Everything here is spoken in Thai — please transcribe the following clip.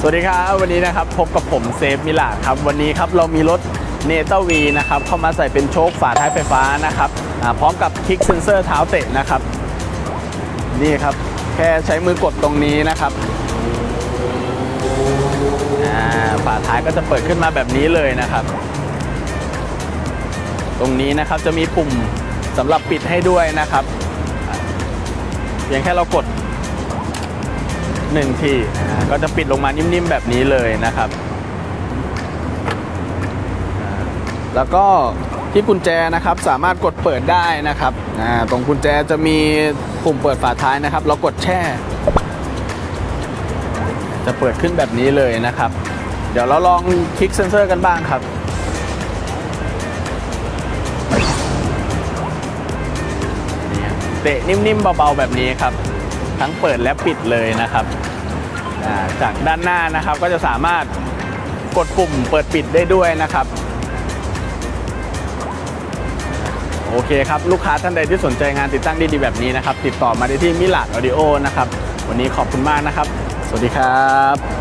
สวัสดีครับวันนี้นะครับพบกับผมเซฟมิลาครับวันนี้ครับเรามีรถเนเตอร์วีนะครับเข้ามาใส่เป็นโชคฝาท้ายไฟฟ้านะครับพร้อมกับคลิกเซนเซอร์เท้าเตะนะครับ นี่ครับแค่ใช้มือกดตรงนี้นะครับฝาท้ายก็จะเปิดขึ้นมาแบบนี้เลยนะครับ ตรงนี้นะครับจะมีปุ่มสำหรับปิดให้ด้วยนะครับอ่าเพียงแค่เรากด หนึ่งที่ก็จะปิดลงมานิ่มๆแบบนี้เลยนะครับ แล้วก็ที่กุญแจนะครับสามารถกดเปิดได้นะครับตรงกุญแจจะมีปุ่มเปิดฝาท้ายนะครับ เรากดแช่ จะเปิดขึ้นแบบนี้เลยนะครับ เดี๋ยวเราลองคลิกเซนเซอร์กันบ้างครับเตะนิ่มๆเบาๆแบบนี้ครับ ทั้งเปิดและปิดเลยนะครับ จากด้านหน้านะครับก็จะสามารถกดปุ่มเปิดปิดได้ด้วยนะครับ โอเคครับ ลูกค้าท่านใดที่สนใจงานติดตั้งดีๆแบบนี้นะครับ ติดต่อมาได้ที่มิลาดออดิโอนะครับ วันนี้ขอบคุณมากนะครับ สวัสดีครับ